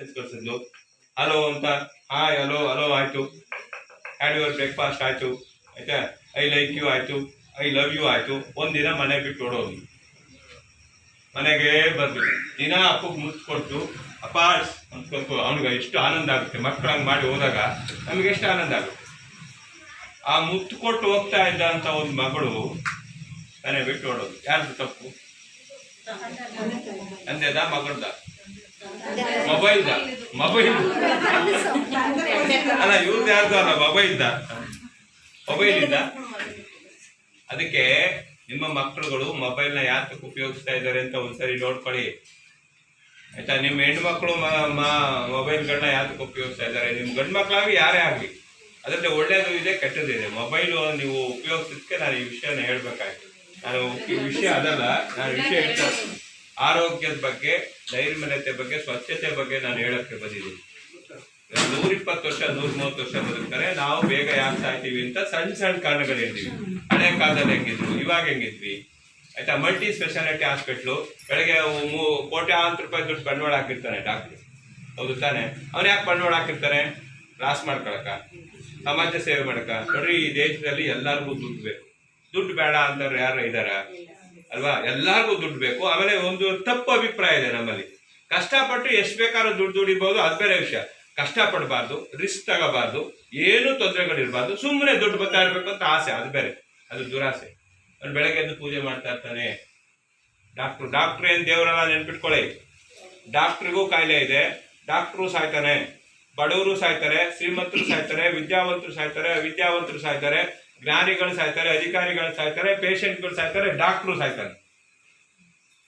Message ಕಳಿಸಿದ್ಲು hello ಅಂತ hi hello hello ಆಯ್ತು ಹ್ಯಾಡ್ ಯುವರ್ ಬ್ರೇಕ್ಫಾಸ್ಟ್ ಆಯಿತು ಆಯ್ತಾ ಐ ಲೈಕ್ ಯು ಆಯಿತು ಐ ಲವ್ ಯು ಆಯ್ತು ಒಂದಿನ ಮನೆ ಬಿಟ್ಟು ಓಡೋದು ಮನೆಗೆ ಬರ್ಬೇಕು ದಿನ ಅಪ್ಪಗೆ ಮುತ್ತು ಕೊಟ್ಟು ಅಪ್ಪ ಅಂದ್ಕೊಂಡು ಅವನಿಗೆ ಎಷ್ಟು ಆನಂದ ಆಗುತ್ತೆ. ಮಕ್ಕಳಂಗೆ ಮಾಡಿ ಹೋದಾಗ ನಮಗೆ ಎಷ್ಟು ಆನಂದ ಆಗುತ್ತೆ. ಆ ಮುತ್ತು ಕೊಟ್ಟು ಹೋಗ್ತಾ ಇದ್ದ ಅಂತ ಒಂದು ಮಗಳು ಮನೆ ಬಿಟ್ಟು ಓಡೋದು ಯಾರ್ದು ತಪ್ಪು? ತಂದೆದ ಮಗಳದ? ಮೊಬೈಲ್ದ? ಮೊಬೈಲ್? ಅಲ್ಲ ಇವ್ರದ್ದು ಯಾರ್ದು ಅಲ್ಲ? ಮೊಬೈಲ್ದ? ಇಂದ ಅದಕ್ಕೆ ನಿಮ್ಮ ಮಕ್ಕಳುಗಳು ಮೊಬೈಲ್ನ ಯಾತಕ್ಕೆ ಉಪಯೋಗಿಸ್ತಾ ಇದ್ದಾರೆ ಅಂತ ಒಂದ್ಸರಿ ನೋಡ್ಕೊಳ್ಳಿ. ಆಯ್ತಾ? ನಿಮ್ಮ ಹೆಣ್ಮಕ್ಳು ಮೊಬೈಲ್ಗಳನ್ನ ಯಾತಕ್ಕೆ ಉಪಯೋಗಿಸ್ತಾ ಇದ್ದಾರೆ? ನಿಮ್ಮ ಗಂಡು ಮಕ್ಕಳಾಗಿ ಯಾರೇ ಆಗಲಿ. ಅದರಲ್ಲಿ ಒಳ್ಳೇದು ಇದೆ, ಕೆಟ್ಟದ್ದು. ಇದೆ ಮೊಬೈಲು ನೀವು ಉಪಯೋಗಿಸೋದಕ್ಕೆ ನಾನು ಈ ವಿಷಯನ ಹೇಳ್ಬೇಕಾಯ್ತು. ನಾನು ವಿಷಯ ಅದಲ್ಲ, ನಾನು ವಿಷಯ ಹೇಳ್ತಾ ಆರೋಗ್ಯದ ಬಗ್ಗೆ, ನೈರ್ಮಲ್ಯತೆ ಬಗ್ಗೆ, ಸ್ವಚ್ಛತೆ ಬಗ್ಗೆ ನಾನು ಹೇಳಕ್ಕೆ ಬಂದಿದ್ದೀನಿ. ನೂರ ಇಪ್ಪತ್ತು ವರ್ಷ ನೂರ ಮೂವತ್ತು ವರ್ಷ ಬದುಕ್ತಾರೆ. ನಾವು ಬೇಗ ಯಾಕೆ ಇದ್ದೀವಿ ಅಂತ ಸಣ್ಣ ಸಣ್ಣ ಕಾರಣಗಳು ಹೇಳ್ತೀವಿ. ಹಳೆ ಕಾಲದಲ್ಲಿ ಹೆಂಗಿದ್ವಿ, ಇವಾಗ ಹೆಂಗಿದ್ವಿ? ಆಯ್ತಾ, ಮಲ್ಟಿ ಸ್ಪೆಷಾಲಿಟಿ ಹಾಸ್ಪಿಟ್ಲು. ಬೆಳಗ್ಗೆ ಕೋಟ್ಯಾಂತರ ರೂಪಾಯಿ ದುಡ್ಡು ಬಂಡವಾಳ ಹಾಕಿರ್ತಾನೆ ಡಾಕ್ಟ್ರು. ಹೌದು ತಾನೆ? ಅವ್ನು ಯಾಕೆ ಬಂಡವಾಳ ಹಾಕಿರ್ತಾರೆ? ಲಾಸ್ ಮಾಡ್ಕೊಳಕ. ಸಮಾಜ ಸೇವೆ ಮಾಡಕ. ನೋಡ್ರಿ, ಈ ದೇಶದಲ್ಲಿ ಎಲ್ಲರಿಗೂ ದುಡ್ಡು ಬೇಕು. ದುಡ್ಡು ಬೇಡ ಅಂತವ್ರು ಯಾರು ಇದಾರ ಅಲ್ವಾ? ಎಲ್ಲರಿಗೂ ದುಡ್ಡು ಬೇಕು. ಆಮೇಲೆ ಒಂದು ತಪ್ಪು ಅಭಿಪ್ರಾಯ ಇದೆ ನಮ್ಮಲ್ಲಿ. ಕಷ್ಟಪಟ್ಟು ಎಷ್ಟು ಬೇಕಾದ್ರೂ ದುಡ್ಡು ದುಡಿಬಹುದು ಅದು ಬೇರೆ ವಿಷಯ. ಕಷ್ಟಪಡಬಾರ್ದು, ರಿಸ್ಕ್ ತಗೋಬಾರ್ದು, ಏನು ತೊಂದರೆಗಳಿರಬಾರ್ದು. ಸುಮ್ಮನೆ ದುಡ್ಡು ಬರ್ತಾ ಇರ್ಬೇಕು ಅಂತ ಆಸೆ, ಅದು ಬೇರೆ. ಅದು ದುರಾಸೆ. ಅವ್ನು ಬೆಳಗ್ಗೆ ಎದ್ದು ಪೂಜೆ ಮಾಡ್ತಾ ಇರ್ತಾನೆ ಡಾಕ್ಟ್ರು ಡಾಕ್ಟ್ರು ಏನ್ ದೇವರಲ್ಲ ನೆನ್ಪಿಟ್ಕೊಳ್ಳಿ. ಡಾಕ್ಟ್ರಿಗೂ ಕಾಯಿಲೆ ಇದೆ. ಡಾಕ್ಟ್ರು ಸಾಯ್ತಾನೆ. ಬಡವರು ಸಾಯ್ತಾರೆ, ಶ್ರೀಮಂತರು ಸಾಯ್ತಾರೆ, ವಿದ್ಯಾವಂತರು ಸಾಯ್ತಾರೆ ವಿದ್ಯಾವಂತರು ಸಾಯ್ತಾರೆ. ಜ್ಞಾನಿಗಳು ಸಾಯ್ತಾರೆ, ಅಧಿಕಾರಿಗಳು ಸಾಯ್ತಾರೆ ಪೇಷಂಟ್ಗಳು ಸಾಯ್ತಾರೆ ಡಾಕ್ಟ್ರು ಸಾಯ್ತಾರೆ.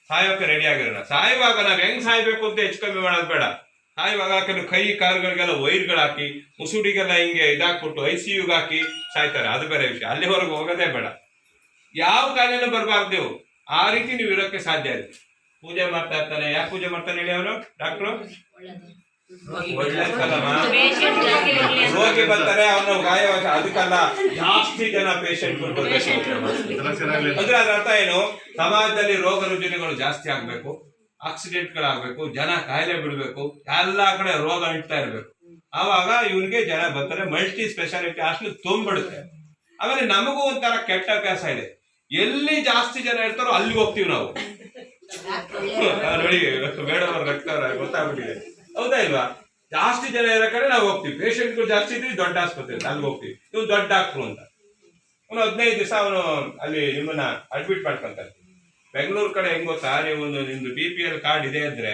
ಸಾಯೋಕೆ ರೆಡಿ ಆಗಿರೋಣ ಸಾಯುವಾಗ ನಾವು ಹೆಂಗ್ ಸಾಯ್ಬೇಕು ಅಂತ ಹೆಚ್ಚು ಕಮ್ಮಿ ಮಾಡೋದು ಬೇಡ. ಸಾಯುವಾಗ ಕೆಲವು ಕೈ, ಕಾಲುಗಳಿಗೆಲ್ಲ ವೈರ್ಗಳು ಹಾಕಿ ಮುಸುಡಿಗೆಲ್ಲ ಹಿಂಗೆ ಇದಾಕ್ಬಿಟ್ಟು ಐ ಸಿ ಯುಗೆ ಹಾಕಿ ಸಾಯ್ತಾರೆ. ಅದು ಬೇರೆ ವಿಷಯ. ಅಲ್ಲಿವರೆಗೂ ಹೋಗೋದೇ ಬೇಡ. ಯಾವ ಕಾಯಿಲೆನೂ ಬರಬಾರ್ದು ಆ ರೀತಿ ನೀವು ಇರೋಕ್ಕೆ ಸಾಧ್ಯ ಇದೆ ಪೂಜೆ ಮಾಡ್ತಾ ಇರ್ತಾನೆ. ಯಾಕೆ ಪೂಜೆ ಮಾಡ್ತಾನೆ ಹೇಳಿ ಅವನು? ಡಾಕ್ಟ್ರು ರೋಗಿ ಬರ್ತಾರೆ ಗಾಯವಾಗಿ ಅದಕ್ಕಲ್ಲ ಜಾಸ್ತಿ ಜನ ಪೇಷಂಟ್ ಅಂದ್ರೆ ಅದ್ರ ಅರ್ಥ ಏನು? ಸಮಾಜದಲ್ಲಿ ರೋಗ ರುಜಿನಗಳು ಜಾಸ್ತಿ ಆಗ್ಬೇಕು ಆಕ್ಸಿಡೆಂಟ್ ಗಳಾಗ್ಬೇಕು ಜನ ಕಾಯಿಲೆ ಬಿಡ್ಬೇಕು ಎಲ್ಲಾ ಕಡೆ ರೋಗ ಅಂಟ್ತಾ ಇರ್ಬೇಕು. ಆವಾಗ ಇವನಿಗೆ ಜನ ಬರ್ತಾರೆ ಮಲ್ಟಿ ಸ್ಪೆಷಾಲಿಟಿ ಹಾಸ್ಟೆಲ್ ತುಂಬಿಡುತ್ತೆ. ಆಮೇಲೆ ನಮಗೂ ಒಂಥರ ಕೆಟ್ಟ ಅಭ್ಯಾಸ ಇದೆ. ಎಲ್ಲಿ ಜಾಸ್ತಿ ಜನ ಇರ್ತಾರೋ ಅಲ್ಲಿಗೆ ಹೋಗ್ತೀವಿ ನಾವು. ನೋಡಿ ಬೇಡವರು ರಕ್ತ ಗೊತ್ತಾಗ್ಬಿಟ್ಟಿದೆ. ಹೌದಾ ಇಲ್ವಾ? ಜಾಸ್ತಿ ಜನ ಇರೋ ಕಡೆ ನಾವು ಹೋಗ್ತೀವಿ. ಪೇಷಂಟ್ಗಳು ಜಾಸ್ತಿ ಇದ್ರೆ ದೊಡ್ಡ ಆಸ್ಪತ್ರೆ ಅಲ್ಲಿ ಹೋಗ್ತೀವಿ. ಇವ್ನು ದೊಡ್ಡ ಡಾಕ್ಟ್ರು ಅಂತ. ಅವನು ಹದಿನೈದು ದಿವಸ ಅವನು ಅಲ್ಲಿ ನಿಮ್ಮನ್ನ ಅಡ್ಮಿಟ್ ಮಾಡ್ಕೊಂತಾರೆ ಬೆಂಗಳೂರು ಕಡೆ ಹೆಂಗ್ ಗೊತ್ತಾ? ನೀವು ಒಂದು ನಿಮ್ದು ಬಿ ಪಿ ಎಲ್ ಕಾರ್ಡ್ ಇದೆ ಅಂದ್ರೆ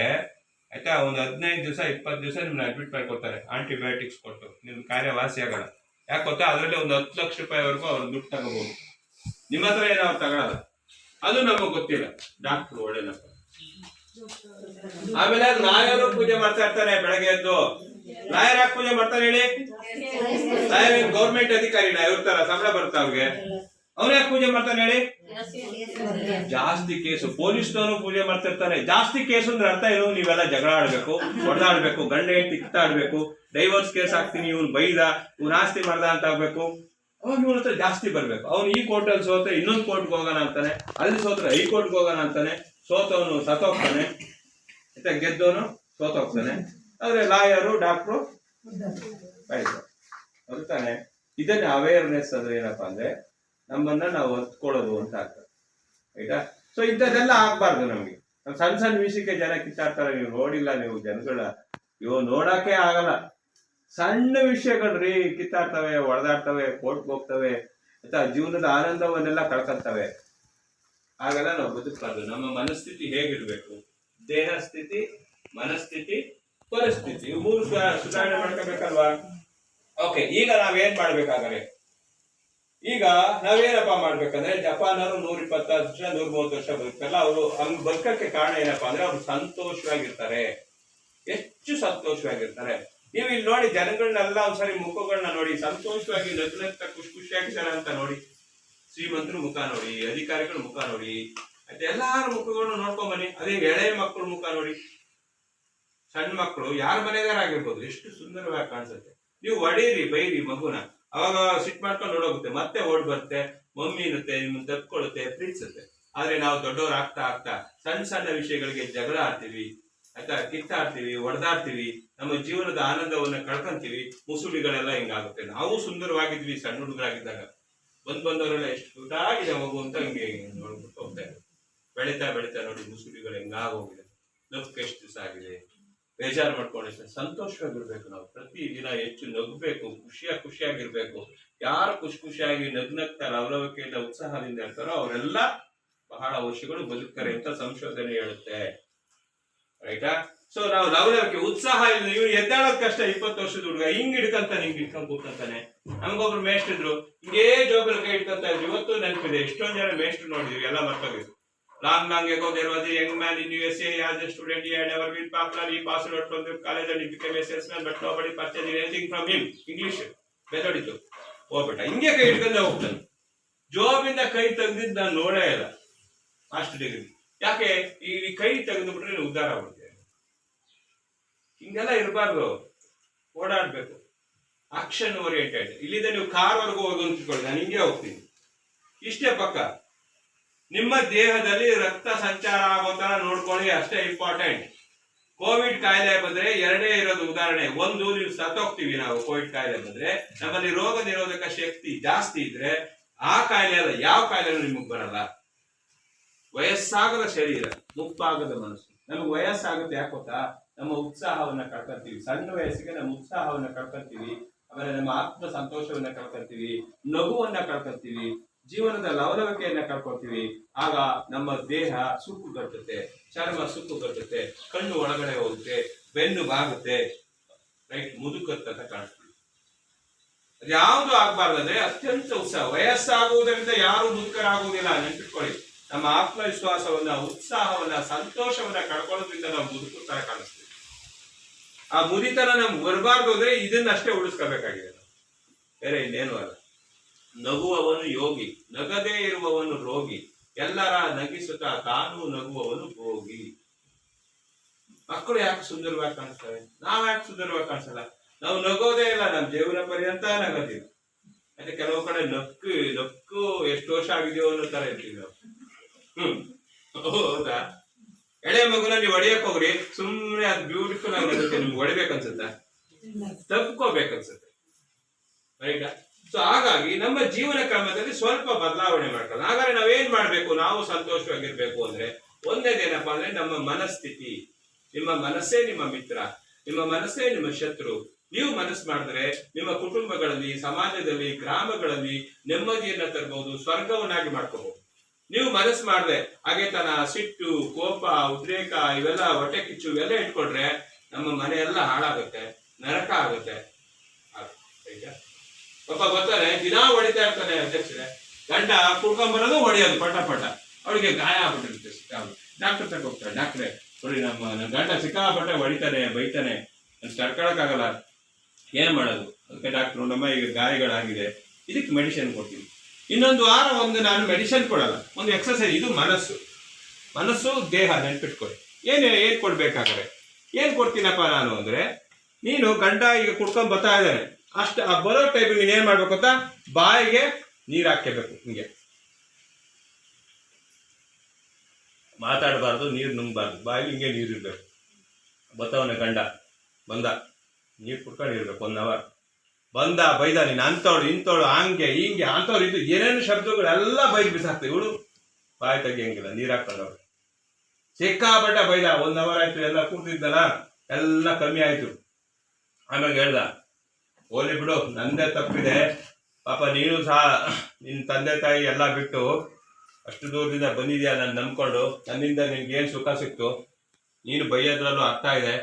ಆಯ್ತಾ? ಒಂದು ಹದಿನೈದು ದಿವಸ, ಇಪ್ಪತ್ತು ದಿವಸ ನಿಮ್ಮನ್ನ ಅಡ್ಮಿಟ್ ಮಾಡ್ಕೊತಾರೆ ಆಂಟಿಬಯೋಟಿಕ್ಸ್ ಕೊಟ್ಟು. ನಿಮ್ ಕಾರ್ಯ ವಾಸಿ ಆಗಲ್ಲ. ಯಾಕೆ ಗೊತ್ತಾ? ಅದರಲ್ಲಿ ಒಂದು ಹತ್ತು ಲಕ್ಷ ರೂಪಾಯಿವರೆಗೂ ಅವ್ರು ದುಡ್ಡು ತಗೋಬಹುದು ನಿಮ್ಮ ಹತ್ರ ಏನೋ ಅವ್ರು ತಗೊಳಲ್ಲ. ಅದು ನಮಗೆ ಗೊತ್ತಿಲ್ಲ. ಡಾಕ್ಟ್ರು ಒಳ್ಳೇನಪ್ಪ ಆಮೇಲೆ ನಾಯರು ಪೂಜೆ ಮಾಡ್ತಾ ಇರ್ತಾರೆ ಬೆಳಗ್ಗೆ ಎದ್ದು. ನಾಯರ್ ಯಾಕೆ ಪೂಜೆ ಮಾಡ್ತಾರೆ ಹೇಳಿ? ಲಾಯರ್ ಗೌರ್ಮೆಂಟ್ ಅಧಿಕಾರಿ ಇವ್ರ ತರ ಸಂಬಳ ಬರುತ್ತಾ ಅವ್ರಿಗೆ? ಅವ್ರು ಯಾಕೆ ಪೂಜೆ ಮಾಡ್ತಾನೆ ಹೇಳಿ? ಜಾಸ್ತಿ ಕೇಸು, ಪೊಲೀಸ್ನವರು ಪೂಜೆ ಮಾಡ್ತಿರ್ತಾರೆ. ಜಾಸ್ತಿ ಕೇಸು ಅಂದ್ರೆ ಅರ್ಥ ಏನು? ನೀವೆಲ್ಲ ಜಗಳ ಆಡ್ಬೇಕು, ಹೊಡೆದಾಡ್ಬೇಕು, ಗಂಡ ಹೆಂಡತಿ ಕಿತ್ತಾಡ್ಬೇಕು ಡೈವರ್ಸ್ ಕೇಸ್ ಹಾಕ್ತೀನಿ, ಇವ್ನು ಬೈದ, ಇವ್ನ ಆಸ್ತಿ ಮಾಡ್ದ ಅಂತ ಆಗ್ಬೇಕು. ಅವಾಗ ಇವ್ರ ಜಾಸ್ತಿ ಬರ್ಬೇಕು. ಅವ್ನು ಈ ಕೋರ್ಟಲ್ಲಿ ಸೋತ್ರೆ ಇನ್ನೊಂದು ಕೋರ್ಟ್ಗೆ ಹೋಗೋಣ ಅಂತಾನೆ, ಅಲ್ಲಿ ಸೋತ್ರೆ ಈ ಕೋರ್ಟ್ಗೆ ಹೋಗೋಣ ಅಂತಾನೆ. ಸೋತವನು ಸತ್ತೋಗ್ತಾನೆ. ಮತ್ತೆ ಗೆದ್ದವನು ಸೋತೋಗ್ತಾನೆ. ಆದ್ರೆ ಲಾಯರು, ಡಾಕ್ಟ್ರು ತಾನೆ ಇದನ್ನ ಅವೇರ್ನೆಸ್ ಅಂದ್ರೆ ಏನಪ್ಪಾ ಅಂದ್ರೆ ನಮ್ಮನ್ನ ನಾವು ಹೊತ್ಕೊಳ್ಳೋದು ಅಂತ ಆಗ್ತದೆ ಆಯ್ತಾ? ಸೊ ಇಂಥದ್ದೆಲ್ಲ ಆಗ್ಬಾರ್ದು ನಮ್ಗೆ. ಸಣ್ಣ ಸಣ್ಣ ವಿಷಯಕ್ಕೆ ಜನ ಕಿತ್ತಾಡ್ತಾರೆ, ನೀವು ನೋಡಿಲ್ಲ ನೀವು ಜನಗಳ. ಇವು ನೋಡಕ್ಕೆ ಆಗಲ್ಲ. ಸಣ್ಣ ವಿಷಯಗಳ್ರಿ ಕಿತ್ತಾಡ್ತವೆ ಹೊಡೆದಾಡ್ತವೆ ಕೋರ್ಟ್ಗೆ ಹೋಗ್ತವೆ ಆಯ್ತಾ ಜೀವನದ ಆನಂದವನ್ನೆಲ್ಲ ಕಳ್ಕೊಂತವೆ. ಹಾಗೆಲ್ಲ ನಾವು ಬದುಕಬಾರ್ದು. ನಮ್ಮ ಮನಸ್ಥಿತಿ ಹೇಗಿರ್ಬೇಕು? ದೇಹ ಸ್ಥಿತಿ, ಮನಸ್ಥಿತಿ, ಪರಿಸ್ಥಿತಿ. ಇವು ಮೂರು ಸುಧಾರಣೆ ಮಾಡ್ಕೋಬೇಕಲ್ವಾ? ಓಕೆ ಈಗ ನಾವೇನ್ ಮಾಡ್ಬೇಕಾದ್ರೆ? ಈಗ ನಾವೇನಪ್ಪ ಮಾಡ್ಬೇಕಂದ್ರೆ, ಜಪಾನರು ನೂರ ಇಪ್ಪತ್ತಾರು ವರ್ಷ ನೂರ ಮೂವತ್ತು ವರ್ಷ ಬದುಕಲ್ಲ, ಅವರು ಹಂಗ್ ಬದುಕಕ್ಕೆ ಕಾರಣ ಏನಪ್ಪಾ ಅಂದ್ರೆ, ಅವ್ರು ಸಂತೋಷವಾಗಿರ್ತಾರೆ. ಹೆಚ್ಚು ಸಂತೋಷವಾಗಿರ್ತಾರೆ. ನೀವು ಇಲ್ಲಿ ನೋಡಿ ಜನಗಳನ್ನೆಲ್ಲ ಒಂದ್ಸರಿ ಮುಖಗಳನ್ನ ನೋಡಿ, ಸಂತೋಷವಾಗಿ ನಗ್ನಗ್ತಾ, ಖುಷಿ ಖುಷಿಯಾಗಿದ್ದಾರೆ ಅಂತ ನೋಡಿ. ಶ್ರೀಮಂತರು ಮುಖ ನೋಡಿ, ಅಧಿಕಾರಿಗಳ ಮುಖ ನೋಡಿ, ಮತ್ತೆ ಎಲ್ಲಾರ ಮುಖಗಳನ್ನ ನೋಡ್ಕೊಂಡ್ ಬನ್ನಿ. ಅದೇ ಎಳೆ ಮಕ್ಕಳ ಮುಖ ನೋಡಿ. ಸಣ್ಣ ಮಕ್ಕಳು, ಯಾರ ಮನೆಗಾರಾಗಿರ್ಬೋದು ಎಷ್ಟು ಸುಂದರವಾಗಿ ಕಾಣಿಸುತ್ತೆ. ನೀವು ಹೊಡೀರಿ, ಬೈರಿ, ಮಗುನ. ಅವಾಗ ಸಿಟ್ ಮಾಡ್ಕೊಂಡು ನೋಡೋಗುತ್ತೆ ಮತ್ತೆ ಓಡ್ ಬರುತ್ತೆ, ಮಮ್ಮಿ ಇರುತ್ತೆ, ನಿಮ್ಮನ್ನು ತಪ್ಕೊಳ್ಳುತ್ತೆ ಪ್ರೀತಿಸುತ್ತೆ. ಆದ್ರೆ ನಾವು ದೊಡ್ಡವ್ರು ಆಗ್ತಾ ಆಗ್ತಾ ಸಣ್ಣ ಸಣ್ಣ ವಿಷಯಗಳಿಗೆ ಜಗಳ ಆಡ್ತೀವಿ, ಆಯ್ತಾ? ಕಿತ್ತಾಡ್ತೀವಿ ಹೊಡೆದಾಡ್ತೀವಿ ನಮ್ಮ ಜೀವನದ ಆನಂದವನ್ನ ಕಳ್ಕೊಂತೀವಿ ಮುಸುಳಿಗಳೆಲ್ಲ ಹಿಂಗಾಗುತ್ತೆ. ನಾವು ಸುಂದರವಾಗಿದ್ವಿ, ಸಣ್ಣ ಹುಡುಗರಾಗಿದ್ದಾಗ. ಬಂದ್ ಬಂದವರೆಲ್ಲ ಎಷ್ಟು ಗುಟ್ಟಾಗಿದೆ ಮಗು ಅಂತ ಹಂಗೆ ನೋಡ್ಬಿಟ್ಟು ಹೋಗ್ತಾ ಇದ್ದಾರೆ ಬೆಳೀತಾ ಬೆಳೀತಾ ನೋಡಿ ಮುಸುಡಿಗಳು ಹೆಂಗಾಗೋಗಿದೆ. ನಗುಕ್ಕೆ ಎಷ್ಟು ದಿವಸ ಆಗಿದೆ. ಬೇಜಾರು ಮಾಡ್ಕೊಂಡು ಸಂತೋಷವಾಗಿರ್ಬೇಕು ನಾವು. ಪ್ರತಿ ದಿನ ಹೆಚ್ಚು ನಗಬೇಕು. ಖುಷಿಯಾಗಿ ಖುಷಿಯಾಗಿರ್ಬೇಕು. ಯಾರು ಖುಷಿ ಖುಷಿಯಾಗಿ ನಗ್ನಗ್ತಾರೆ ಲವಲವಿಕೆಯಿಂದ ಉತ್ಸಾಹದಿಂದ ಇರ್ತಾರೋ ಅವರೆಲ್ಲ ಬಹಳ ವರ್ಷಗಳು ಬದುಕ್ತಾರೆ ಅಂತ ಸಂಶೋಧನೆ ಹೇಳುತ್ತೆ. ರೈಟಾ ಸೊ ನಾವು ಲವಲವಿಕೆ, ಉತ್ಸಾಹ ಇಲ್ಲ ಇವ್ರು ಎದ್ದಾಳೋದ್ ಕಷ್ಟ ಇಪ್ಪತ್ತು ವರ್ಷದ ಹುಡುಗ, ಹಿಂಗ್ ಹಿಡ್ಕಂತಾನೆ ಹಿಂಗ್ ಹಿಡ್ಕೊಂಡ್ ಕೂತ್ಕೊಂತಾನೆ. ನಮ್ಗೊಬ್ರು ಮೇಷ್ಟಿದ್ರು ಹಿಂಗೇ ಜೋಬಲ್ ಕೈ ಹಿಡ್ಕೊಂತ ಇದ್ರು. ಇವತ್ತು ನೆನಪಿದೆ, ಎಷ್ಟೊಂದ್ ಜನ ಮೇಷ್ಟ್ರು ನೋಡಿದ್ವಿ, ಎಲ್ಲ ಮರ್ತೋಗಿದ್ರು. Long long ago young man in U S in a, as a student he had been been ಈ pass passed from the college college become a salesman but nobody purchase anything from him English ಬೆದಡಿತು ಹೋಗ್ಬಿಟ್ಟ. ಹಿಂಗೆ ಕೈ ಹಿಡ್ಕೊಂಡೆ ಹೋಗ್ತಾನೆ. ಜೋಬಿಂದ ಕೈ ತೆಗ್ದಿದ್ದು ನಾನು ನೋಡೇ ಇಲ್ಲ. ಮಾಸ್ಟರ್ ಡಿಗ್ರಿ ಯಾಕೆ? ಈ ಈ ಕೈ ತೆಗೆದು ಬಿಟ್ರೆ ಉದ್ಧಾರ ಆಗ್ಬಿಡ್ತೀಯ ಹಿಂಗೆಲ್ಲ ಇರಬಾರ್ದು. ಓಡಾಡ್ಬೇಕು. ಆಕ್ಷನ್ ಓರಿಯೆಂಟೆಡ್ ಇಲ್ಲಿಂದ ನೀವು ಕಾರ್ವರೆಗೂ ಹೋಗಿ ಅಂತಿಕೊಳ್ಳಿ ನಾನು ಹಿಂಗೆ ಹೋಗ್ತೀನಿ. ಇಷ್ಟೇ ಪಕ್ಕ. ನಿಮ್ಮ ದೇಹದಲ್ಲಿ ರಕ್ತ ಸಂಚಾರ ಆಗೋ ಥರ ನೋಡ್ಕೊಳ್ಳಿ, ಅಷ್ಟೇ ಇಂಪಾರ್ಟೆಂಟ್ ಕೋವಿಡ್ ಕಾಯಿಲೆ ಬಂದ್ರೆ ಎರಡೇ ಇರೋದು ಉದಾಹರಣೆ. ಒಂದು, ನೀವು ಸತ್ತೋಗ್ತೀವಿ ನಾವು ಕೋವಿಡ್ ಕಾಯಿಲೆ ಬಂದ್ರೆ. ನಮ್ಮಲ್ಲಿ ರೋಗ ನಿರೋಧಕ ಶಕ್ತಿ ಜಾಸ್ತಿ ಇದ್ರೆ ಆ ಕಾಯಿಲೆ ಅಲ್ಲ, ಯಾವ ಕಾಯಿಲೆ ನಿಮಗೆ ಬರಲ್ಲ. ವಯಸ್ಸಾಗದ ಶರೀರ, ಮುಪ್ಪಾಗದ ಮನಸ್ಸು. ನಮಗೆ ವಯಸ್ಸಾಗುತ್ತೆ ಗೊತ್ತಾ? ನಮ್ಮ ಉತ್ಸಾಹವನ್ನ ಕಳ್ಕೊಂತೀವಿ. ಸಣ್ಣ ವಯಸ್ಸಿಗೆ ನಮ್ಮ ಉತ್ಸಾಹವನ್ನ ಕಳ್ಕೊಂತೀವಿ. ಆಮೇಲೆ ನಮ್ಮ ಆತ್ಮ ಸಂತೋಷವನ್ನ ಕಳ್ಕೊಂತೀವಿ. ನಗುವನ್ನ ಕಳ್ಕೊಂತೀವಿ. ಜೀವನದ ಲವಲವಿಕೆಯನ್ನ ಕಳ್ಕೊತೀವಿ. ಆಗ ನಮ್ಮ ದೇಹ ಸುಕ್ಕು ಕಟ್ಟುತ್ತೆ ಚರ್ಮ ಸುಕ್ಕು ಕಟ್ಟುತ್ತೆ ಕಣ್ಣು ಒಳಗಡೆ ಹೋಗುತ್ತೆ. ಬೆನ್ನು ಬಾಗುತ್ತೆ. ರೈಟ್ ಮುದುಕತ್ತ ಕಾಣಿಸ್ತೀವಿ ಯಾವುದು ಆಗ್ಬಾರ್ದಂದ್ರೆ ಅತ್ಯಂತ ಉತ್ಸಾಹ. ವಯಸ್ಸಾಗುವುದರಿಂದ ಯಾರು ಮುದುಕರಾಗುವುದಿಲ್ಲ ನೆನ್ಪಿಟ್ಕೊಳ್ಳಿ. ನಮ್ಮ ಆತ್ಮವಿಶ್ವಾಸವನ್ನ, ಉತ್ಸಾಹವನ್ನ, ಸಂತೋಷವನ್ನ ಕಳ್ಕೊಳ್ಳೋದ್ರಿಂದ ನಾವು ಮುದುಕುತ್ತಾರೆ ಕಾಣಿಸ್ತೀವಿ. ಆ ಮುದಿತನ ನಮ್ಗೆ ಬರಬಾರ್ದು ಅಂದ್ರೆ ಇದನ್ನಷ್ಟೇ ಉಳಿಸ್ಕೋಬೇಕಾಗಿದೆ. ನಾವು. ಬೇರೆ ಇನ್ನೇನು ಅಲ್ಲ. ನಗುವವನು ಯೋಗಿ, ನಗದೇ ಇರುವವನು ರೋಗಿ. ಎಲ್ಲರ ನಗಿಸುತ್ತಾ ತಾನು ನಗುವವನು ಭೋಗಿ. ಮಕ್ಕಳು ಯಾಕೆ ಸುಂದರವಾಗಿ ಕಾಣಿಸ್ತವೆ? ನಾವ್ ಯಾಕೆ ಸುಂದರವಾಗಿ ಕಾಣಿಸಲ್ಲ? ನಾವು ನಗೋದೇ ಇಲ್ಲ ನಮ್ಮ ಜೀವನ ಪರ್ಯಂತ ನಗೋದಿಲ್ಲ. ಮತ್ತೆ ಕೆಲವು ಕಡೆ ನಕ್ಕು ನಕ್ಕು ಎಷ್ಟು ವರ್ಷ ಆಗಿದೆಯೋ ಅನ್ನೋ ತರ ಇರ್ತೀವಿ ನಾವು. ಹ್ಮ್. ಹೌದಾ? ಎಳೆ ಮಗುನ ನೀವು ಹೊಡಿಯಕ್ ಹೋಗ್ರಿ, ಸುಮ್ನೆ ಅದು ಬ್ಯೂಟಿಫುಲ್ ಆಗಿ ನಿಮ್ಗೆ ಹೊಡಿಬೇಕನ್ಸುತ್ತ? ತಪ್ಕೋಬೇಕನ್ಸುತ್ತೆ. ರೈಟಾ ಸೊ ಹಾಗಾಗಿ ನಮ್ಮ ಜೀವನ ಕ್ರಮದಲ್ಲಿ ಸ್ವಲ್ಪ ಬದಲಾವಣೆ ಮಾಡ್ಕೊಳ್ಳೋಣ. ಹಾಗಾದ್ರೆ ನಾವೇನ್ ಮಾಡ್ಬೇಕು? ನಾವು ಸಂತೋಷವಾಗಿರ್ಬೇಕು ಅಂದ್ರೆ ಒಂದೇದೇನಪ್ಪ ಅಂದ್ರೆ ನಮ್ಮ ಮನಸ್ಥಿತಿ. ನಿಮ್ಮ ಮನಸ್ಸೇ ನಿಮ್ಮ ಮಿತ್ರ. ನಿಮ್ಮ ಮನಸ್ಸೇ ನಿಮ್ಮ ಶತ್ರು. ನೀವು ಮನಸ್ಸು ಮಾಡಿದ್ರೆ ನಿಮ್ಮ ಕುಟುಂಬಗಳಲ್ಲಿ, ಸಮಾಜದಲ್ಲಿ, ಗ್ರಾಮಗಳಲ್ಲಿ ನೆಮ್ಮದಿಯನ್ನ ತರಬಹುದು ಸ್ವರ್ಗವನ್ನಾಗಿ ಮಾಡ್ಕೋಬಹುದು ನೀವು ಮನಸ್ಸು ಮಾಡದೆ. ಹಾಗೆತನ ಸಿಟ್ಟು, ಕೋಪ, ಉದ್ರೇಕ, ಇವೆಲ್ಲ ಹೊಟ್ಟೆ ಕಿಚ್ಚು, ಇವೆಲ್ಲ ಇಟ್ಕೊಂಡ್ರೆ ನಮ್ಮ ಮನೆಯೆಲ್ಲ ಹಾಳಾಗುತ್ತೆ, ನರಕ ಆಗುತ್ತೆ. ಪಾಪ ಗೊತ್ತಾರೆ ದಿನ ಹೊಡಿತಾ ಇರ್ತಾನೆ ಅಧ್ಯಕ್ಷರೇ. ಗಂಡ ಕುಡ್ಕೊಂಬರೋದು ಹೊಡೆಯೋದು ಹೊಡಿಯೋದು, ಪಟ ಅವಳಿಗೆ ಗಾಯ ಆಗ್ಬಿಟ್ಟಿರುತ್ತೆ ಡಾಕ್ಟರ್ ತಕ್ಕ ಹೋಗ್ತಾರೆ, ಡಾಕ್ಟ್ರೆ ನೋಡಿ ನಮ್ಮ ನನ್ನ ಗಂಡ ಸಿಕ್ಕಾಪಟ್ಟೆ ಹೊಡಿತಾನೆ, ಬೈತಾನೆ. ನಾನು ತಡ್ಕೊಳಕ್ಕಾಗಲ್ಲ. ಏನ್ ಮಾಡೋದು? ಅದಕ್ಕೆ ಡಾಕ್ಟ್ರು, ನಮ್ಮ ಈಗ ಗಾಯಗಳಾಗಿದೆ. ಇದಕ್ಕೆ ಮೆಡಿಸಿನ್ ಕೊಡ್ತೀವಿ ಇನ್ನೊಂದು ವಾರ ಒಂದು ನಾನು ಮೆಡಿಸಿನ್ ಕೊಡಲ್ಲ. ಒಂದು ಎಕ್ಸರ್ಸೈಸ್ ಇದು ಮನಸ್ಸು. ಮನಸ್ಸು, ದೇಹ ನೆನ್ಪಿಟ್ಕೊಳ್ಳಿ. ಏನು ಏನು ಕೊಡ್ಬೇಕಾದ್ರೆ ಏನು ಕೊಡ್ತೀನಪ್ಪ ನಾನು ಅಂದ್ರೆ, ನೀನು ಗಂಡ ಈಗ ಕುಡ್ಕೊಂಡು ಬರ್ತಾ ಇದ್ದಾನೆ. ಅಷ್ಟ ಆ ಬರೋ ಟೈಪ್ ನೀನು ಏನು ಮಾಡ್ಬೇಕು ಅಂತ ಬಾಯಿಗೆ ನೀರು ಹಾಕ್ಕೋಬೇಕು ಹಿಂಗೆ. ಮಾತಾಡಬಾರ್ದು, ನೀರು ನುಂಗಬಾರ್ದು. ಬಾಯಿಗೆ ಹಿಂಗೆ ನೀರು ಇರಬೇಕು. ಬತ್ತವನ ಗಂಡ, ಬಂದ. ನೀರು ಕುಡ್ಕೊಂಡು ಇರ್ಬೇಕು ಒನ್ ಅವರ್ ಬಂದ ಬೈದ ನೀನು ಅಂತವಳು ಇಂಥವಳು, ಹಂಗೆ, ಹಿಂಗೆ ಅಂತವ್ರು ಇದು ಏನೇನು ಶಬ್ದಗಳೆಲ್ಲ ಬೈದು ಬಿಸಾಕ್ತವೆ ಇವಳು. ಬಾಯಿ ತೆಗಿಯಂಗಿಲ್ಲ ನೀರು ಹಾಕೊಂಡವ್ರು ಸಿಕ್ಕಾಪಟ್ಟ ಬೈದ, ಒಂದ್ ಅವರ್ ಆಯ್ತು, ಎಲ್ಲ ಕೂತಿದ್ದಲ್ಲ, ಎಲ್ಲ ಕಮ್ಮಿ ಆಯ್ತು. ಆಮೇಲೆ ಹೇಳ್ದ ಓಲಿ ಬಿಡು, ನಂದೇ ತಪ್ಪಿದೆ. ಪಾಪ ನೀನು ಸಹ ನಿನ್ನ ತಂದೆ ತಾಯಿ ಎಲ್ಲ ಬಿಟ್ಟು ಅಷ್ಟು ದೂರದಿಂದ ಬಂದಿದ್ಯಾ ನಾನು ನಂಬ್ಕೊಂಡು? ನನ್ನಿಂದ ನಿನ್ಗೆ ಏನು ಸುಖ ಸಿಕ್ತು? ನೀನು ಬೈಯೋದ್ರಲ್ಲೂ ಅರ್ಥ ಇದೆ.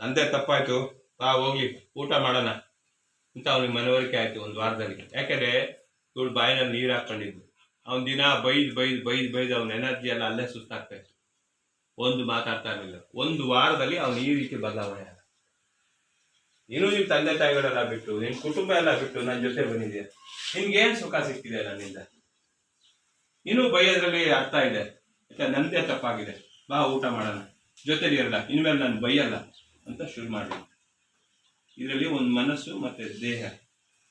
ನಂದೇ ತಪ್ಪಾಯ್ತು. ಬಾ, ಹೋಗಿ, ಊಟ ಮಾಡೋಣ. ಅಂತ ಅವ್ನಿಗೆ ಮನವರಿಕೆ ಆಯ್ತು ಒಂದು ವಾರದಲ್ಲಿ. ಯಾಕಂದ್ರೆ ಇವಳು ಬಾಯಿನಲ್ಲಿ ನೀರು ಹಾಕೊಂಡಿದ್ದು ಅವನ ದಿನ ಬೈದು ಬೈದು ಬೈದು ಬೈದು ಅವನ ಎನರ್ಜಿ ಎಲ್ಲ ಅಲ್ಲೇ ಸುಸ್ತಾಗ್ತಾ ಇತ್ತು. ಒಂದು ಮಾತಾಡ್ತಾ ಇರಲಿಲ್ಲ. ಒಂದು ವಾರದಲ್ಲಿ ಅವನು ಈ ರೀತಿ ಬದಲಾವಣೆ ಆಗ ನೀನು ನಿಮ್ಮ ತಂದೆ ತಾಯಿಗಳೆಲ್ಲ ಬಿಟ್ಟು, ನಿನ್ ಕುಟುಂಬ ಎಲ್ಲ ಬಿಟ್ಟು ನನ್ನ ಜೊತೆ ಬಂದಿದ್ಯಾ? ನಿನ್ಗೇನು ಸುಖ ಸಿಕ್ಕಿದೆ ನನ್ನಿಂದ ನೀನು ಬೈಯೋದ್ರಲ್ಲಿ ಅರ್ಥ ಇದೆ. ಯಾಕೆ ನಂದೇ ತಪ್ಪಾಗಿದೆ. ಬಾ ಊಟ ಮಾಡೋಣ. ಜೊತೆಲಿ ಇರಲ್ಲ. ಇನ್ಮೇಲೆ ನಾನು ಬೈಯಲ್ಲ ಅಂತ ಶುರು ಮಾಡಿ ಇದರಲ್ಲಿ ಒಂದು ಮನಸ್ಸು ಮತ್ತೆ ದೇಹ.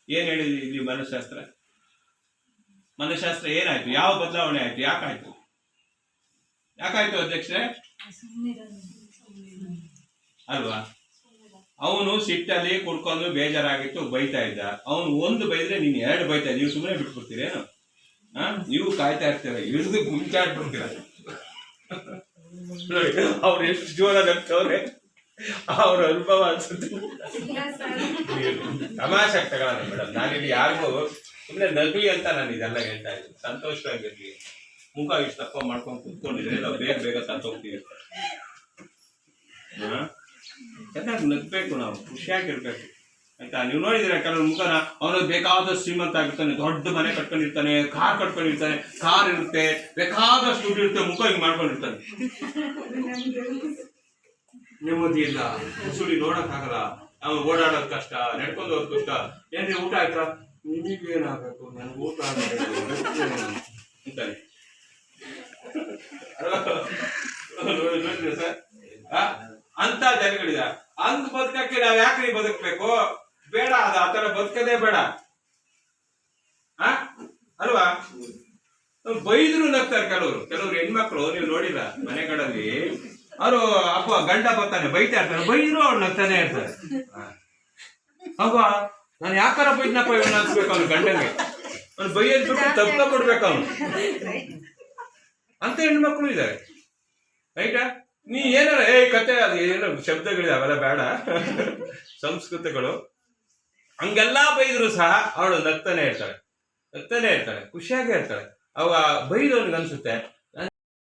ಏನ್ ಹೇಳಿದ್ರಿ ಇಲ್ಲಿ ಮನಃಶಾಸ್ತ್ರ? ಮನಃಶಾಸ್ತ್ರ ಏನಾಯ್ತು? ಯಾವ ಬದಲಾವಣೆ ಆಯ್ತು? ಯಾಕಾಯ್ತು? ಯಾಕಾಯ್ತು ಅಧ್ಯಕ್ಷರೇ? ಅಲ್ವಾ? ಅವನು ಸಿಟ್ಟಲ್ಲಿ ಕುಡ್ಕೊಂಡು ಬೇಜಾರಾಗಿತ್ತು, ಬೈತಾ ಇದ್ದ. ಅವನು ಒಂದು ಬೈದ್ರೆ ನೀನು ಎರಡು ಬೈತಾ ನೀವು ಸುಮ್ಮನೆ ಬಿಟ್ಬಿಡ್ತೀರೇನು ಹಾ ನೀವು ಕಾಯ್ತಾ ಇರ್ತೀರ. ಹಿಡಿದು ಗುಂಚಾಡ್ಬಿಡ್ತೀರ. ಅವ್ರು ಎಷ್ಟು ಜೋರ ನಗ್ತವ್ರೆ ಅವ್ರ ಅನುಭವ ಅನ್ಸುತ್ತೆ ತಮಾಷೆ ತಗೊಳ್ಳೋಣ ಮೇಡಮ್ ನಾನಿಲ್ಲಿ ಯಾರಿಗೂ ಸುಮ್ಮನೆ ನಗಲಿ ಅಂತ ನಾನು ಇದೆಲ್ಲ ಹೇಳ್ತಾ ಇದ್ದೀನಿ. ಸಂತೋಷವಾಗಿರ್ಲಿ. ಮುಖ ಇಷ್ಟ ತಪ್ಪ ಮಾಡ್ಕೊಂಡು ಕೂತ್ಕೊಂಡಿದ್ರೆ ನಾವು ಬೇಗ ಬೇಗ ಸತ್ತೋಗ್ತೀವಿ. ಹಾ? ಯಾಕಂದ್ರೆ ನಗ್ಬೇಕು ನಾವು. ಖುಷಿಯಾಗಿರ್ಬೇಕು. ಆಯ್ತಾ? ನೀವು ನೋಡಿದ್ರೆ ಕೆಲವ್ರ ಮುಖನ? ಅವನು ಬೇಕಾದಷ್ಟು ಶ್ರೀಮಂತ ಆಗಿರ್ತಾನೆ ದೊಡ್ಡ ಮನೆ ಕಟ್ಕೊಂಡಿರ್ತಾನೆ ಕಾರ್ ಕಟ್ಕೊಂಡಿರ್ತಾನೆ ಕಾರ್ ಇರುತ್ತೆ ಬೇಕಾದಷ್ಟು ದುಡ್ಡು ಇರುತ್ತೆ ಮುಖ ಹಿಂಗೆ ಮಾಡ್ಕೊಂಡಿರ್ತಾನೆ. ನೆಮ್ಮದಿ ಇಲ್ಲ ಸುಳಿ ನೋಡಕ್ ಆಗಲ್ಲ. ಅವ್ನು ಓಡಾಡೋದ್ ಕಷ್ಟ ನಡ್ಕೊಂಡು ಹೋಗೋದ್ ಕಷ್ಟ. ಏನ್ರಿ ಊಟ ಆಯ್ತಾ? ನಿಮಗೇನಾಗಬೇಕು ನನ್ಗೆ ಊಟ ಆಗಬೇಕು ಅಂತಾನೆ ಸರ್ ಅಂತ ಜನಗಳಿದೆ. ಹಂಗ್ ಬದುಕಕ್ಕೆ ನಾವ್ ಯಾಕ್ರಿ ಬದುಕ್ಬೇಕು? ಬೇಡ ಅದ ಆತರ ಬದುಕದೇ ಬೇಡ. ಆ? ಅಲ್ವಾ? ಬೈದ್ರು ನಗ್ತಾರೆ ಕೆಲವರು. ಕೆಲವ್ರು ಹೆಣ್ಮಕ್ಳು ನೀವು ನೋಡಿಲ್ಲ ಮನೆಗಳಲ್ಲಿ. ಅವರು ಅಪ್ಪ ಗಂಡ ಬರ್ತಾನೆ ಬೈತಾ ಇರ್ತಾರೆ ಬೈದ್ರು ಅವ್ರು ನಗ್ತಾನೆ ಇರ್ತಾರೆ ಅಪ್ಪ ನಾನು ಯಾಕಾರ ಬೈದ್ನಪ್ಪ ಇವನ್ನ ಅನ್ಸ್ಬೇಕು ಅವ್ನು ಗಂಡನಿಗೆ? ಅವ್ನು ಬೈಯಲ್ಲಿ ಬಿಟ್ಟು ತಪ್ಪ ಕೊಡ್ಬೇಕು ಅವನು ಅಂತ ಹೆಣ್ಮಕ್ಳು ಇದ್ದಾರೆ. ರೈಟಾ ನೀ ಏನಾರ ಏ ಕತೆ ಅದು ಏನೋ ಶಬ್ದಗಳಿದೆ ಅವೆಲ್ಲ ಬೇಡ. ಸಂಸ್ಕೃತಗಳು. ಹಂಗೆಲ್ಲ ಬೈದ್ರು ಸಹ ಅವಳು ನಗ್ತಾನೆ ಇರ್ತಾಳೆ. ನಗ್ತಾನೆ ಇರ್ತಾಳೆ. ಖುಷಿಯಾಗೇ ಇರ್ತಾಳೆ. ಅವ ಬೈದವನಿಗೆ ಅನ್ಸುತ್ತೆ